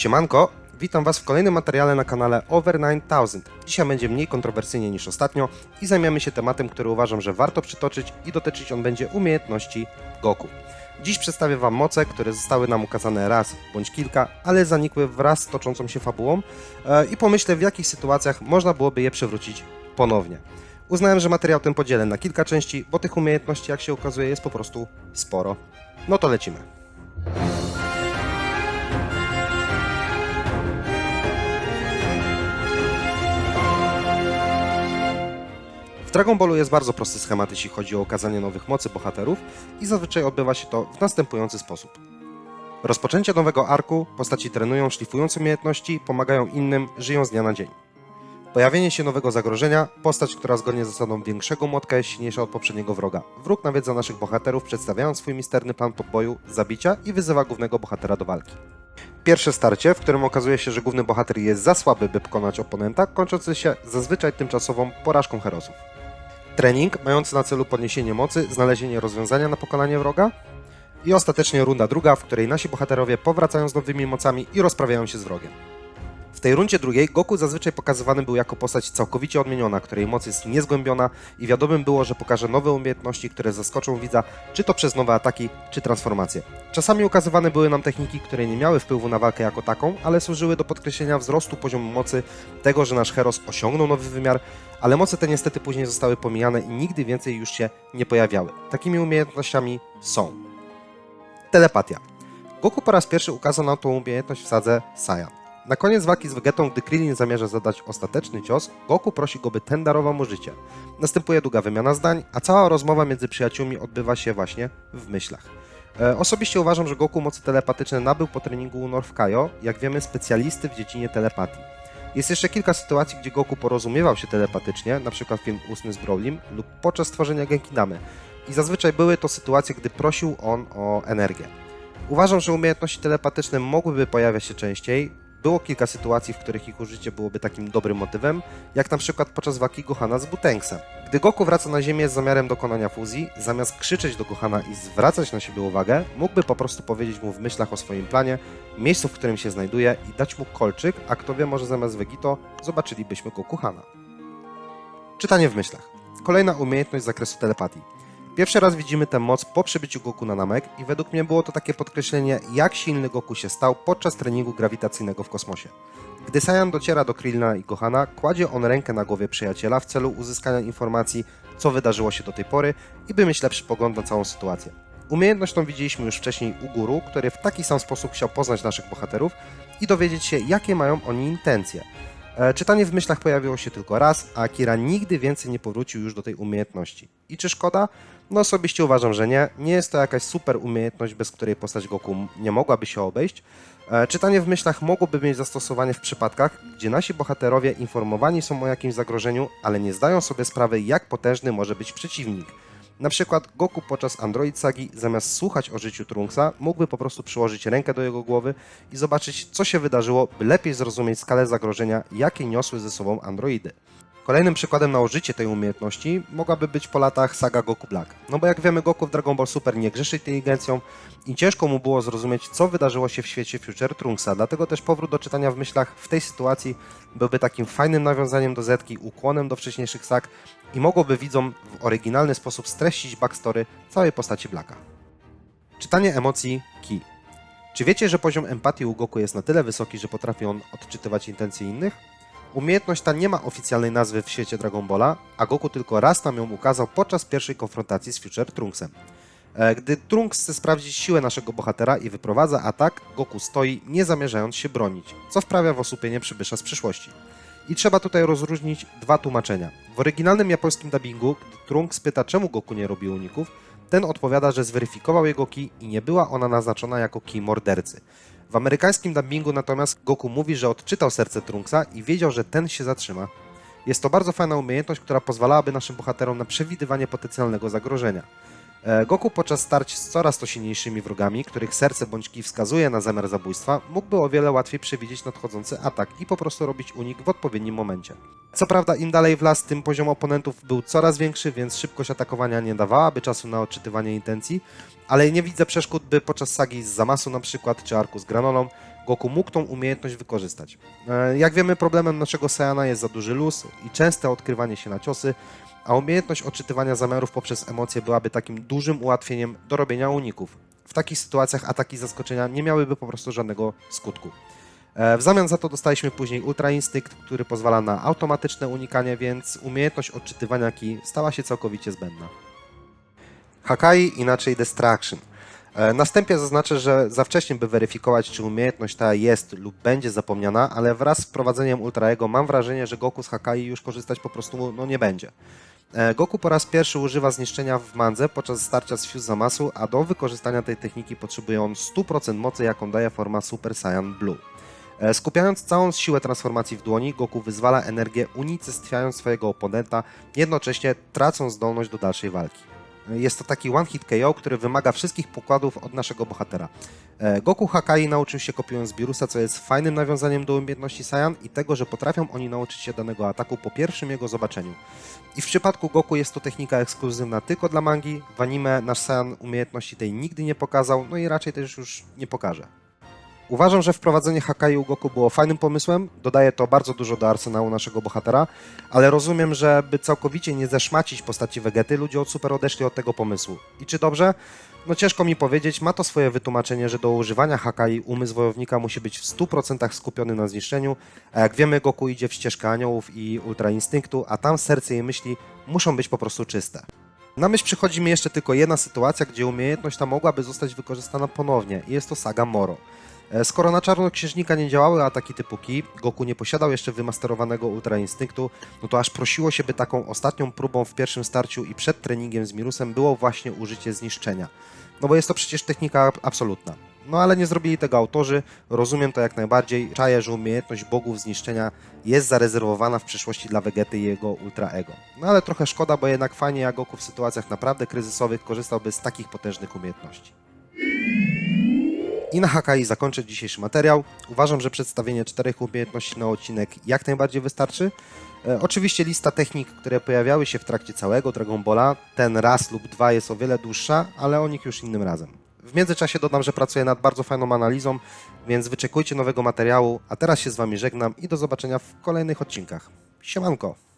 Siemanko, witam Was w kolejnym materiale na kanale Over 9000. Dzisiaj będzie mniej kontrowersyjnie niż ostatnio i zajmiemy się tematem, który uważam, że warto przytoczyć i dotyczyć on będzie umiejętności Goku. Dziś przedstawię Wam moce, które zostały nam ukazane raz bądź kilka, ale zanikły wraz z toczącą się fabułą e, i pomyślę w jakich sytuacjach można byłoby je przywrócić ponownie. Uznałem, że materiał ten podzielę na kilka części, bo tych umiejętności, jak się okazuje, jest po prostu sporo. No to lecimy. W Dragon Ballu jest bardzo prosty schemat, jeśli chodzi o okazanie nowych mocy bohaterów i zazwyczaj odbywa się to w następujący sposób. Rozpoczęcie nowego arku, postaci trenują, szlifując umiejętności, pomagają innym, żyją z dnia na dzień. Pojawienie się nowego zagrożenia, postać, która zgodnie z zasadą większego młotka jest silniejsza od poprzedniego wroga. Wróg nawiedza naszych bohaterów, przedstawiając swój misterny plan podboju, zabicia i wyzywa głównego bohatera do walki. Pierwsze starcie, w którym okazuje się, że główny bohater jest za słaby, by pokonać oponenta, kończący się zazwyczaj tymczasową porażką herosów. Trening mający na celu podniesienie mocy, znalezienie rozwiązania na pokonanie wroga i ostatecznie runda druga, w której nasi bohaterowie powracają z nowymi mocami i rozprawiają się z wrogiem. W tej rundzie drugiej Goku zazwyczaj pokazywany był jako postać całkowicie odmieniona, której moc jest niezgłębiona i wiadomym było, że pokaże nowe umiejętności, które zaskoczą widza, czy to przez nowe ataki, czy transformacje. Czasami ukazywane były nam techniki, które nie miały wpływu na walkę jako taką, ale służyły do podkreślenia wzrostu poziomu mocy, tego, że nasz heros osiągnął nowy wymiar, ale moce te niestety później zostały pomijane i nigdy więcej już się nie pojawiały. Takimi umiejętnościami są telepatia. Goku po raz pierwszy ukazał nam tą umiejętność w sadze Saiyan. Na koniec walki z Vegetą, gdy Krillin zamierza zadać ostateczny cios, Goku prosi go, by ten darował mu życie. Następuje długa wymiana zdań, a cała rozmowa między przyjaciółmi odbywa się właśnie w myślach. E, osobiście uważam, że Goku mocy telepatyczne nabył po treningu u Northkaio, jak wiemy specjalisty w dziedzinie telepatii. Jest jeszcze kilka sytuacji, gdzie Goku porozumiewał się telepatycznie, np. film Ósmy z Brolin lub podczas tworzenia Genkidamy. I zazwyczaj były to sytuacje, gdy prosił on o energię. Uważam, że umiejętności telepatyczne mogłyby pojawiać się częściej. Było kilka sytuacji, w których ich użycie byłoby takim dobrym motywem, jak na przykład podczas walki Gohana z Butenksem. Gdy Goku wraca na Ziemię z zamiarem dokonania fuzji, zamiast krzyczeć do Gohana i zwracać na siebie uwagę, mógłby po prostu powiedzieć mu w myślach o swoim planie, miejscu, w którym się znajduje i dać mu kolczyk, a kto wie, może zamiast Vegito zobaczylibyśmy Gokuhana. Czytanie w myślach. Kolejna umiejętność z zakresu telepatii. Pierwszy raz widzimy tę moc po przybyciu Goku na Namek i według mnie było to takie podkreślenie, jak silny Goku się stał podczas treningu grawitacyjnego w kosmosie. Gdy Saiyan dociera do Krillina i Gohana, kładzie on rękę na głowie przyjaciela w celu uzyskania informacji, co wydarzyło się do tej pory i by mieć lepszy pogląd na całą sytuację. Umiejętność tą widzieliśmy już wcześniej u Guru, który w taki sam sposób chciał poznać naszych bohaterów i dowiedzieć się, jakie mają oni intencje. E, Czytanie w myślach pojawiło się tylko raz, a Akira nigdy więcej nie powrócił już do tej umiejętności. I czy szkoda? No osobiście uważam, że nie. Nie jest to jakaś super umiejętność, bez której postać Goku nie mogłaby się obejść. E, Czytanie w myślach mogłoby mieć zastosowanie w przypadkach, gdzie nasi bohaterowie informowani są o jakimś zagrożeniu, ale nie zdają sobie sprawy, jak potężny może być przeciwnik. Na przykład Goku podczas Android Sagi zamiast słuchać o życiu Trunksa, mógłby po prostu przyłożyć rękę do jego głowy i zobaczyć, co się wydarzyło, by lepiej zrozumieć skalę zagrożenia, jakie niosły ze sobą androidy. Kolejnym przykładem na użycie tej umiejętności mogłaby być po latach saga Goku Black. No bo jak wiemy, Goku w Dragon Ball Super nie grzeszy inteligencją i ciężko mu było zrozumieć, co wydarzyło się w świecie Future Trunksa. Dlatego też powrót do czytania w myślach w tej sytuacji byłby takim fajnym nawiązaniem do Zetki, ukłonem do wcześniejszych sag i mogłoby widzom w oryginalny sposób streścić backstory całej postaci Blacka. Czytanie emocji Ki. Czy wiecie, że poziom empatii u Goku jest na tyle wysoki, że potrafi on odczytywać intencje innych? Umiejętność ta nie ma oficjalnej nazwy w świecie Dragon Balla, a Goku tylko raz nam ją ukazał podczas pierwszej konfrontacji z Future Trunksem. E, Gdy Trunks chce sprawdzić siłę naszego bohatera i wyprowadza atak, Goku stoi, nie zamierzając się bronić, co wprawia w osłupienie przybysza z przyszłości. I trzeba tutaj rozróżnić dwa tłumaczenia. W oryginalnym japońskim dubbingu, gdy Trunks pyta czemu Goku nie robi uników, ten odpowiada, że zweryfikował jego ki i nie była ona naznaczona jako ki mordercy. W amerykańskim dubbingu natomiast Goku mówi, że odczytał serce Trunksa i wiedział, że ten się zatrzyma. Jest to bardzo fajna umiejętność, która pozwalałaby naszym bohaterom na przewidywanie potencjalnego zagrożenia. E, Goku podczas starć z coraz to silniejszymi wrogami, których serce bądź ki wskazuje na zamiar zabójstwa, mógłby o wiele łatwiej przewidzieć nadchodzący atak i po prostu robić unik w odpowiednim momencie. Co prawda im dalej w las, tym poziom oponentów był coraz większy, więc szybkość atakowania nie dawałaby czasu na odczytywanie intencji, ale nie widzę przeszkód, by podczas sagi z Zamasu na przykład, czy arku z Granolą, Goku mógł tą umiejętność wykorzystać. E, Jak wiemy, problemem naszego Saiyana jest za duży luz i częste odkrywanie się na ciosy, a umiejętność odczytywania zamiarów poprzez emocje byłaby takim dużym ułatwieniem do robienia uników. W takich sytuacjach ataki zaskoczenia nie miałyby po prostu żadnego skutku. E, W zamian za to dostaliśmy później Ultra Instynkt, który pozwala na automatyczne unikanie, więc umiejętność odczytywania ki stała się całkowicie zbędna. Hakai, inaczej Destruction. E, Na wstępie zaznaczę, że za wcześnie by weryfikować, czy umiejętność ta jest lub będzie zapomniana, ale wraz z wprowadzeniem Ultra Ego mam wrażenie, że Goku z Hakai już korzystać po prostu no, nie będzie. E, Goku po raz pierwszy używa zniszczenia w mandze podczas starcia z Fuse a do wykorzystania tej techniki potrzebuje on 100% mocy, jaką daje forma Super Saiyan Blue. E, Skupiając całą siłę transformacji w dłoni, Goku wyzwala energię, unicestwiając swojego oponenta, jednocześnie tracąc zdolność do dalszej walki. Jest to taki one-hit KO, który wymaga wszystkich pokładów od naszego bohatera. E, Goku Hakai nauczył się kopiując Birusa, co jest fajnym nawiązaniem do umiejętności Saiyan i tego, że potrafią oni nauczyć się danego ataku po pierwszym jego zobaczeniu. I w przypadku Goku jest to technika ekskluzywna tylko dla mangi, w anime nasz Saiyan umiejętności tej nigdy nie pokazał, no i raczej też już nie pokaże. Uważam, że wprowadzenie Hakai u Goku było fajnym pomysłem, dodaje to bardzo dużo do arsenału naszego bohatera, ale rozumiem, że by całkowicie nie zeszmacić postaci Vegety, ludzie od super odeszli od tego pomysłu. I czy dobrze? No ciężko mi powiedzieć, ma to swoje wytłumaczenie, że do używania Hakai umysł wojownika musi być w 100% skupiony na zniszczeniu, a jak wiemy Goku idzie w ścieżkę aniołów i Ultra Instynktu, a tam serce i myśli muszą być po prostu czyste. Na myśl przychodzi mi jeszcze tylko jedna sytuacja, gdzie umiejętność ta mogłaby zostać wykorzystana ponownie i jest to saga Moro. E, Skoro na czarnoksiężnika nie działały ataki typu Ki, Goku nie posiadał jeszcze wymasterowanego Ultra Instynktu, no to aż prosiło się, by taką ostatnią próbą w pierwszym starciu i przed treningiem z Mirusem było właśnie użycie zniszczenia. No bo jest to przecież technika absolutna. No ale nie zrobili tego autorzy, rozumiem to jak najbardziej. Czaję, że umiejętność bogów zniszczenia jest zarezerwowana w przyszłości dla Vegety i jego Ultra Ego. No ale trochę szkoda, bo jednak fajnie jak Goku w sytuacjach naprawdę kryzysowych korzystałby z takich potężnych umiejętności. I na Hakai zakończę dzisiejszy materiał. Uważam, że przedstawienie czterech umiejętności na odcinek jak najbardziej wystarczy. E, oczywiście lista technik, które pojawiały się w trakcie całego Dragon Balla, ten raz lub dwa jest o wiele dłuższa, ale o nich już innym razem. W międzyczasie dodam, że pracuję nad bardzo fajną analizą, więc wyczekujcie nowego materiału, a teraz się z Wami żegnam i do zobaczenia w kolejnych odcinkach. Siemanko!